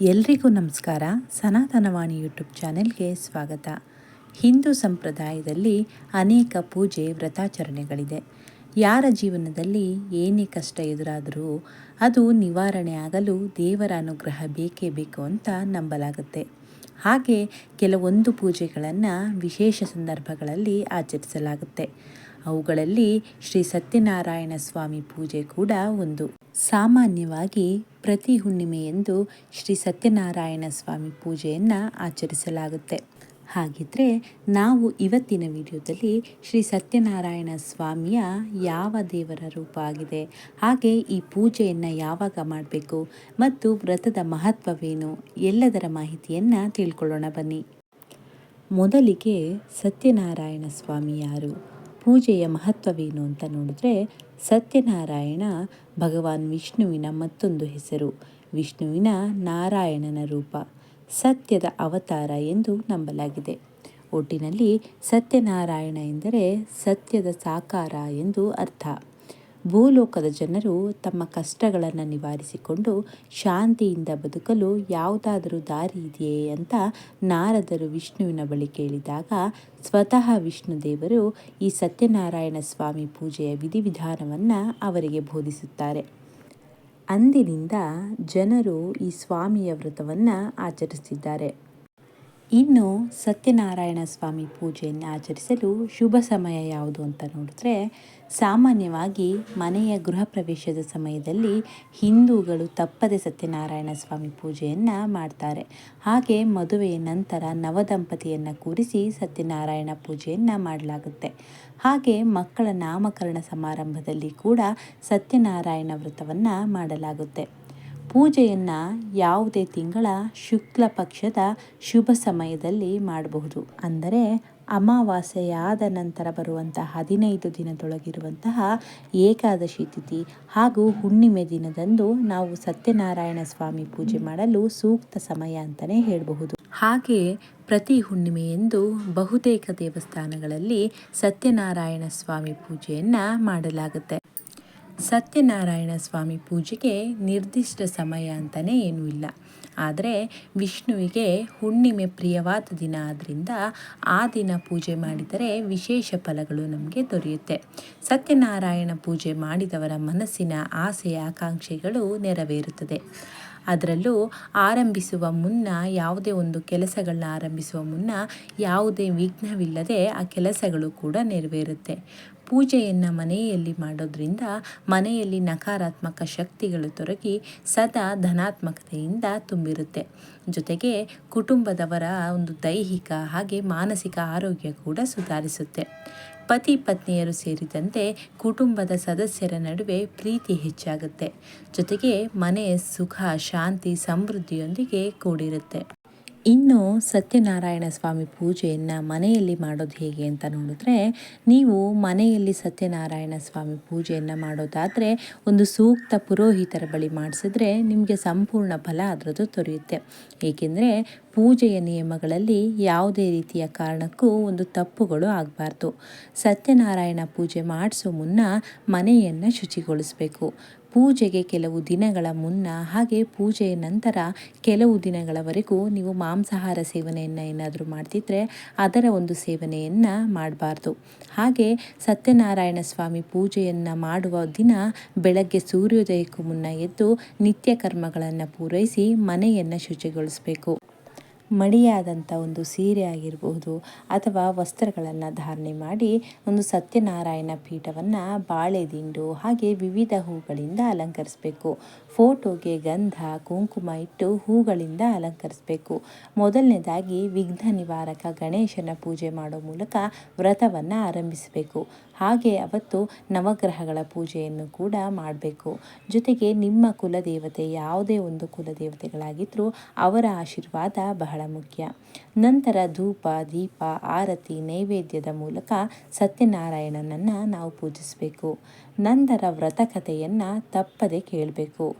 ಎಲ್ರಿಗೂ ನಮಸ್ಕಾರ. ಸನಾತನವಾಣಿ ಯೂಟ್ಯೂಬ್ ಚಾನೆಲ್ಗೆ ಸ್ವಾಗತ. ಹಿಂದೂ ಸಂಪ್ರದಾಯದಲ್ಲಿ ಅನೇಕ ಪೂಜೆ, ವ್ರತಾಚರಣೆಗಳಿದೆ. ಯಾರ ಜೀವನದಲ್ಲಿ ಏನೇ ಕಷ್ಟ ಎದುರಾದರೂ ಅದು ನಿವಾರಣೆ ಆಗಲು ದೇವರ ಅನುಗ್ರಹ ಬೇಕೇ ಬೇಕು ಅಂತ ನಂಬಲಾಗುತ್ತೆ. ಹಾಗೆ ಕೆಲವೊಂದು ಪೂಜೆಗಳನ್ನು ವಿಶೇಷ ಸಂದರ್ಭಗಳಲ್ಲಿ ಆಚರಿಸಲಾಗುತ್ತೆ. ಅವುಗಳಲ್ಲಿ ಶ್ರೀ ಸತ್ಯನಾರಾಯಣ ಸ್ವಾಮಿ ಪೂಜೆ ಕೂಡ ಒಂದು. ಸಾಮಾನ್ಯವಾಗಿ ಪ್ರತಿ ಹುಣ್ಣಿಮೆಯಂದು ಶ್ರೀ ಸತ್ಯನಾರಾಯಣ ಸ್ವಾಮಿ ಪೂಜೆಯನ್ನು ಆಚರಿಸಲಾಗುತ್ತೆ. ಹಾಗಿದ್ರೆ ನಾವು ಇವತ್ತಿನ ವಿಡಿಯೋದಲ್ಲಿ ಶ್ರೀ ಸತ್ಯನಾರಾಯಣ ಸ್ವಾಮಿಯ ಯಾವ ದೇವರ ರೂಪ ಆಗಿದೆ, ಹಾಗೆ ಈ ಪೂಜೆಯನ್ನು ಯಾವಾಗ ಮಾಡಬೇಕು ಮತ್ತು ವ್ರತದ ಮಹತ್ವವೇನು ಎಲ್ಲದರ ಮಾಹಿತಿಯನ್ನು ತಿಳ್ಕೊಳ್ಳೋಣ ಬನ್ನಿ. ಮೊದಲಿಗೆ ಸತ್ಯನಾರಾಯಣ ಸ್ವಾಮಿ ಯಾರು? ಪೂಜೆಯ ಮಹತ್ವವೇನು ಅಂತ ನೋಡಿದ್ರೆ ಸತ್ಯನಾರಾಯಣ ಭಗವಾನ್ ವಿಷ್ಣುವಿನ ಮತ್ತೊಂದು ಹೆಸರು, ವಿಷ್ಣುವಿನ ನಾರಾಯಣನ ರೂಪ, ಸತ್ಯದ ಅವತಾರ ಎಂದು ನಂಬಲಾಗಿದೆ. ಒಟ್ಟಿನಲ್ಲಿ ಸತ್ಯನಾರಾಯಣ ಎಂದರೆ ಸತ್ಯದ ಸಾಕಾರ ಎಂದು ಅರ್ಥ. ಭೂಲೋಕದ ಜನರು ತಮ್ಮ ಕಷ್ಟಗಳನ್ನು ನಿವಾರಿಸಿಕೊಂಡು ಶಾಂತಿಯಿಂದ ಬದುಕಲು ಯಾವುದಾದರೂ ದಾರಿ ಇದೆಯೇ ಅಂತ ನಾರದರು ವಿಷ್ಣುವಿನ ಬಳಿ ಕೇಳಿದಾಗ ಸ್ವತಃ ವಿಷ್ಣುದೇವರು ಈ ಸತ್ಯನಾರಾಯಣ ಸ್ವಾಮಿ ಪೂಜೆಯ ವಿಧಿವಿಧಾನವನ್ನು ಅವರಿಗೆ ಬೋಧಿಸುತ್ತಾರೆ. ಅಂದಿನಿಂದ ಜನರು ಈ ಸ್ವಾಮಿಯ ವ್ರತವನ್ನು ಆಚರಿಸುತ್ತಿದ್ದಾರೆ ಇನ್ನು ಸತ್ಯನಾರಾಯಣ ಸ್ವಾಮಿ ಪೂಜೆಯನ್ನು ಆಚರಿಸಲು ಶುಭ ಸಮಯ ಯಾವುದು ಅಂತ ನೋಡಿದ್ರೆ ಸಾಮಾನ್ಯವಾಗಿ ಮನೆಯ ಗೃಹ ಪ್ರವೇಶದ ಸಮಯದಲ್ಲಿ ಹಿಂದೂಗಳು ತಪ್ಪದೆ ಸತ್ಯನಾರಾಯಣ ಸ್ವಾಮಿ ಪೂಜೆಯನ್ನು ಮಾಡ್ತಾರೆ. ಹಾಗೆ ಮದುವೆಯ ನಂತರ ನವದಂಪತಿಯನ್ನು ಕೂರಿಸಿ ಸತ್ಯನಾರಾಯಣ ಪೂಜೆಯನ್ನು ಮಾಡಲಾಗುತ್ತೆ. ಹಾಗೆ ಮಕ್ಕಳ ನಾಮಕರಣ ಸಮಾರಂಭದಲ್ಲಿ ಕೂಡ ಸತ್ಯನಾರಾಯಣ ವ್ರತವನ್ನು ಮಾಡಲಾಗುತ್ತೆ. ಪೂಜೆಯನ್ನು ಯಾವುದೇ ತಿಂಗಳ ಶುಕ್ಲ ಪಕ್ಷದ ಶುಭ ಸಮಯದಲ್ಲಿ ಮಾಡಬಹುದು. ಅಂದರೆ ಅಮಾವಾಸ್ಯೆಯಾದ ನಂತರ ಬರುವಂತಹ ಹದಿನೈದು ದಿನದೊಳಗಿರುವಂತಹ ಏಕಾದಶಿ ತಿಥಿ ಹಾಗೂ ಹುಣ್ಣಿಮೆ ದಿನದಂದು ನಾವು ಸತ್ಯನಾರಾಯಣ ಸ್ವಾಮಿ ಪೂಜೆ ಮಾಡಲು ಸೂಕ್ತ ಸಮಯ ಅಂತಲೇ ಹೇಳಬಹುದು. ಹಾಗೆ ಪ್ರತಿ ಹುಣ್ಣಿಮೆಯೆಂದು ಬಹುತೇಕ ದೇವಸ್ಥಾನಗಳಲ್ಲಿ ಸತ್ಯನಾರಾಯಣ ಸ್ವಾಮಿ ಪೂಜೆಯನ್ನು ಮಾಡಲಾಗುತ್ತೆ. ಸತ್ಯನಾರಾಯಣ ಸ್ವಾಮಿ ಪೂಜೆಗೆ ನಿರ್ದಿಷ್ಟ ಸಮಯ ಅಂತಲೇ ಏನೂ ಇಲ್ಲ. ಆದರೆ ವಿಷ್ಣುವಿಗೆ ಹುಣ್ಣಿಮೆ ಪ್ರಿಯವಾದ ದಿನ ಆದ್ದರಿಂದ ಆ ದಿನ ಪೂಜೆ ಮಾಡಿದರೆ ವಿಶೇಷ ಫಲಗಳು ನಮಗೆ ದೊರೆಯುತ್ತೆ. ಸತ್ಯನಾರಾಯಣ ಪೂಜೆ ಮಾಡಿದವರ ಮನಸ್ಸಿನ ಆಸೆ ಆಕಾಂಕ್ಷೆಗಳು ನೆರವೇರುತ್ತದೆ. ಅದರಲ್ಲೂ ಆರಂಭಿಸುವ ಮುನ್ನ, ಯಾವುದೇ ಒಂದು ಕೆಲಸಗಳನ್ನ ಆರಂಭಿಸುವ ಮುನ್ನ ಯಾವುದೇ ವಿಘ್ನವಿಲ್ಲದೆ ಆ ಕೆಲಸಗಳು ಕೂಡ ನೆರವೇರುತ್ತೆ. ಪೂಜೆಯನ್ನು ಮನೆಯಲ್ಲಿ ಮಾಡೋದ್ರಿಂದ ಮನೆಯಲ್ಲಿ ನಕಾರಾತ್ಮಕ ಶಕ್ತಿಗಳು ತೊರಗಿ ಸದಾ ಧನಾತ್ಮಕತೆಯಿಂದ ತುಂಬಿರುತ್ತೆ. ಜೊತೆಗೆ ಕುಟುಂಬದವರ ಒಂದು ದೈಹಿಕ ಹಾಗೆ ಮಾನಸಿಕ ಆರೋಗ್ಯ ಕೂಡ ಸುಧಾರಿಸುತ್ತೆ. ಪತಿ ಪತ್ನಿಯರು ಸೇರಿದಂತೆ ಕುಟುಂಬದ ಸದಸ್ಯರ ನಡುವೆ ಪ್ರೀತಿ ಹೆಚ್ಚಾಗುತ್ತೆ. ಜೊತೆಗೆ ಮನೆ ಸುಖ, ಶಾಂತಿ, ಸಮೃದ್ಧಿಯೊಂದಿಗೆ ಕೂಡಿರುತ್ತೆ. ಇನ್ನು ಸತ್ಯನಾರಾಯಣ ಸ್ವಾಮಿ ಪೂಜೆಯನ್ನು ಮನೆಯಲ್ಲಿ ಮಾಡೋದು ಹೇಗೆ ಅಂತ ನೋಡಿದ್ರೆ, ನೀವು ಮನೆಯಲ್ಲಿ ಸತ್ಯನಾರಾಯಣ ಸ್ವಾಮಿ ಪೂಜೆಯನ್ನು ಮಾಡೋದಾದರೆ, ಒಂದು ಸೂಕ್ತ ಪುರೋಹಿತರ ಬಳಿ ಮಾಡಿಸಿದ್ರೆ ನಿಮಗೆ ಸಂಪೂರ್ಣ ಫಲ ಅದರದ್ದು ದೊರೆಯುತ್ತೆ. ಏಕೆಂದರೆ ಪೂಜೆಯ ನಿಯಮಗಳಲ್ಲಿ ಯಾವುದೇ ರೀತಿಯ ಕಾರಣಕ್ಕೂ ಒಂದು ತಪ್ಪುಗಳು ಆಗಬಾರ್ದು. ಸತ್ಯನಾರಾಯಣ ಪೂಜೆ ಮಾಡಿಸೋ ಮುನ್ನ ಮನೆಯನ್ನು ಶುಚಿಗೊಳಿಸಬೇಕು. ಪೂಜೆಗೆ ಕೆಲವು ದಿನಗಳ ಮುನ್ನ, ಹಾಗೆ ಪೂಜೆಯ ನಂತರ ಕೆಲವು ದಿನಗಳವರೆಗೂ ನೀವು ಮಾಂಸಾಹಾರ ಸೇವನೆಯನ್ನು ಏನಾದರೂ ಮಾಡ್ತಿದ್ರೆ ಅದರ ಒಂದು ಸೇವನೆಯನ್ನು ಮಾಡಬಾರ್ದು. ಹಾಗೆ ಸತ್ಯನಾರಾಯಣ ಸ್ವಾಮಿ ಪೂಜೆಯನ್ನು ಮಾಡುವ ದಿನ ಬೆಳಗ್ಗೆ ಸೂರ್ಯೋದಯಕ್ಕೂ ಮುನ್ನ ಎದ್ದು ನಿತ್ಯ ಕರ್ಮಗಳನ್ನು ಪೂರೈಸಿ ಮನೆಯನ್ನು ಶುಚಿಗೊಳಿಸಬೇಕು. ಮಡಿಯಾದಂಥ ಒಂದು ಸೀರೆ ಆಗಿರಬಹುದು ಅಥವಾ ವಸ್ತ್ರಗಳನ್ನು ಧಾರಣೆ ಮಾಡಿ ಒಂದು ಸತ್ಯನಾರಾಯಣ ಪೀಠವನ್ನು ಬಾಳೆದಿಂಡು ಹಾಗೆ ವಿವಿಧ ಹೂಗಳಿಂದ ಅಲಂಕರಿಸಬೇಕು. ಫೋಟೋಗೆ ಗಂಧ, ಕುಂಕುಮ ಇಟ್ಟು ಹೂಗಳಿಂದ ಅಲಂಕರಿಸಬೇಕು. ಮೊದಲನೇದಾಗಿ ವಿಘ್ನ ನಿವಾರಕ ಗಣೇಶನ ಪೂಜೆ ಮಾಡೋ ಮೂಲಕ ವ್ರತವನ್ನು ಆರಂಭಿಸಬೇಕು. ಹಾಗೆ ಅವತ್ತು ನವಗ್ರಹಗಳ ಪೂಜೆಯನ್ನು ಕೂಡ ಮಾಡಬೇಕು. ಜೊತೆಗೆ ನಿಮ್ಮ ಕುಲದೇವತೆ ಯಾವುದೇ ಒಂದು ಕುಲದೇವತೆಗಳಾಗಿದ್ದರೂ ಅವರ ಆಶೀರ್ವಾದ ಬಹಳ ಮುಖ್ಯ. ನಂತರ ಧೂಪ, ದೀಪ, ಆರತಿ, ನೈವೇದ್ಯದ ಮೂಲಕ ಸತ್ಯನಾರಾಯಣನನ್ನು ನಾವು ಪೂಜಿಸಬೇಕು. ನಂತರ ವ್ರತಕಥೆಯನ್ನು ತಪ್ಪದೆ ಕೇಳಬೇಕು.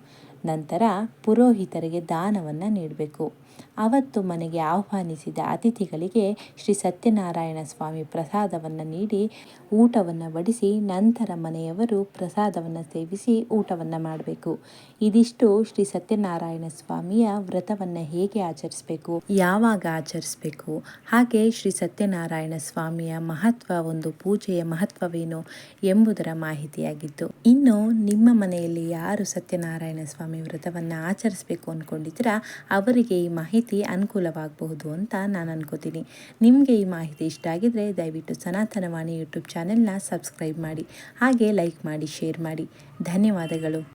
ನಂತರ ಪುರೋಹಿತರಿಗೆ ದಾನವನ್ನು ನೀಡಬೇಕು. ಅವತ್ತು ಮನೆಗೆ ಆಹ್ವಾನಿಸಿದ ಅತಿಥಿಗಳಿಗೆ ಶ್ರೀ ಸತ್ಯನಾರಾಯಣ ಸ್ವಾಮಿ ಪ್ರಸಾದವನ್ನು ನೀಡಿ ಊಟವನ್ನು ಬಡಿಸಿ ನಂತರ ಮನೆಯವರು ಪ್ರಸಾದವನ್ನು ಸೇವಿಸಿ ಊಟವನ್ನು ಮಾಡಬೇಕು. ಇದಿಷ್ಟು ಶ್ರೀ ಸತ್ಯನಾರಾಯಣ ಸ್ವಾಮಿಯ ವ್ರತವನ್ನು ಹೇಗೆ ಆಚರಿಸಬೇಕು, ಯಾವಾಗ ಆಚರಿಸಬೇಕು, ಹಾಗೆ ಶ್ರೀ ಸತ್ಯನಾರಾಯಣ ಸ್ವಾಮಿಯ ಮಹತ್ವ, ಒಂದು ಪೂಜೆಯ ಮಹತ್ವವೇನು ಎಂಬುದರ ಮಾಹಿತಿಯಾಗಿತ್ತು ಇನ್ನು ನಿಮ್ಮ ಮನೆಯಲ್ಲಿ ಯಾರು ಸತ್ಯನಾರಾಯಣ ಸ್ವಾಮಿ ವ್ರತವನ್ನು ಆಚರಿಸಬೇಕು ಅಂದ್ಕೊಂಡಿದ್ದೀರಾ ಅವರಿಗೆ ಈ ಮಾಹಿತಿ ಅನುಕೂಲವಾಗಬಹುದು ಅಂತ ನಾನು ಅನ್ಕೋತೀನಿ. ನಿಮಗೆ ಈ ಮಾಹಿತಿ ಇಷ್ಟ ಆಗಿದ್ರೆ ದಯವಿಟ್ಟು ಸನಾತನವಾಣಿ ಯೂಟ್ಯೂಬ್ ಚಾನೆಲ್ನ ಸಬ್ಸ್ಕ್ರೈಬ್ ಮಾಡಿ, ಹಾಗೆ ಲೈಕ್ ಮಾಡಿ, ಶೇರ್ ಮಾಡಿ. ಧನ್ಯವಾದಗಳು.